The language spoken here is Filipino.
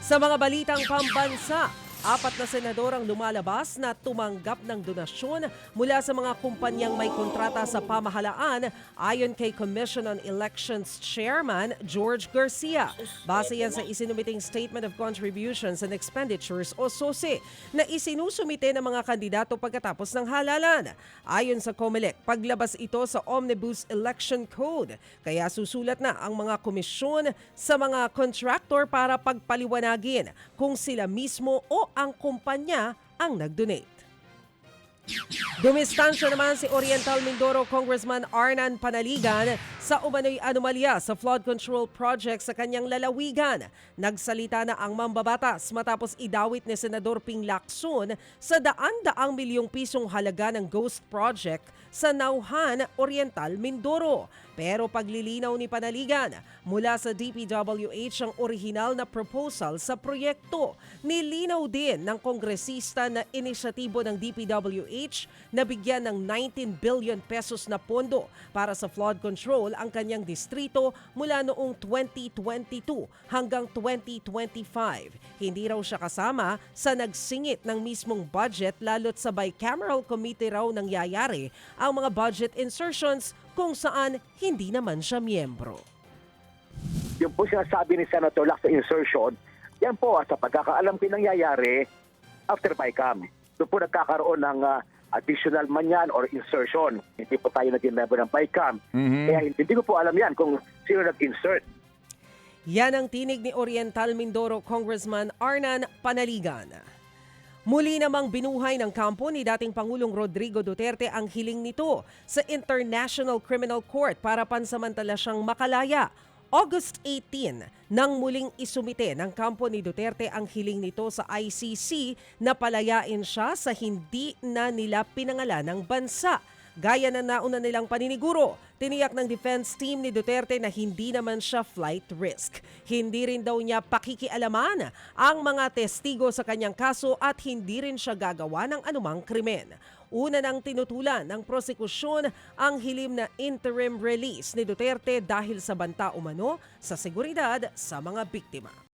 Sa mga balitang pambansa, apat na senador ang lumalabas na tumanggap ng donasyon mula sa mga kumpanyang may kontrata sa pamahalaan ayon kay Commission on Elections Chairman George Garcia. Base yan sa isinumiting Statement of Contributions and Expenditures o SOSE na isinusumite ng mga kandidato pagkatapos ng halalan. Ayon sa COMELEC, paglabas ito sa Omnibus Election Code. Kaya susulat na ang mga komisyon sa mga contractor para pagpaliwanagin kung sila mismo o ang kumpanya ang nag-donate. Dumistansya naman si Oriental Mindoro Congressman Arnan Panaligan sa umano'y anomalya sa flood control project sa kanyang lalawigan. Nagsalita na ang mambabatas matapos idawit ni Senador Ping Lacson sa daan-daang milyong pisong halaga ng ghost project sa Nauhan, Oriental, Mindoro. Pero paglilinaw ni Panaligan, mula sa DPWH ang orihinal na proposal sa proyekto. Nilinaw din ng kongresista na inisyatibo ng DPWH na bigyan ng 19 billion pesos na pondo para sa flood control ang kanyang distrito mula noong 2022 hanggang 2025. Hindi raw siya kasama sa nagsingit ng mismong budget lalo't sa bicameral committee raw nangyayari ang mga budget insertions kung saan hindi naman siya miyembro. yung po sinasabi ni Senator Lacson insertion, yan po sa pagkakaalam ko yung nangyayari after PICAM. Doon po nagkakaroon ng ah, additional man yan or insertion. Hindi po tayo naging member ng PICAM. Kaya hindi ko po alam yan kung sino nag-insert. Yan ang tinig ni Oriental Mindoro Congressman Arnan Panaligan. Muli namang binuhay ng kampo ni dating Pangulong Rodrigo Duterte ang hiling nito sa International Criminal Court para pansamantala siyang makalaya. August 18, nang muling isumite ng kampo ni Duterte ang hiling nito sa ICC na palayain siya sa hindi na nila pinangalan ng bansa. Gaya na nauna nilang paniniguro, tiniyak ng defense team ni Duterte na hindi naman siya flight risk. Hindi rin daw niya pakikialaman ang mga testigo sa kanyang kaso at hindi rin siya gagawa ng anumang krimen. Una nang tinutulan ng prosekusyon ang hilim na interim release ni Duterte dahil sa banta umano sa seguridad sa mga biktima.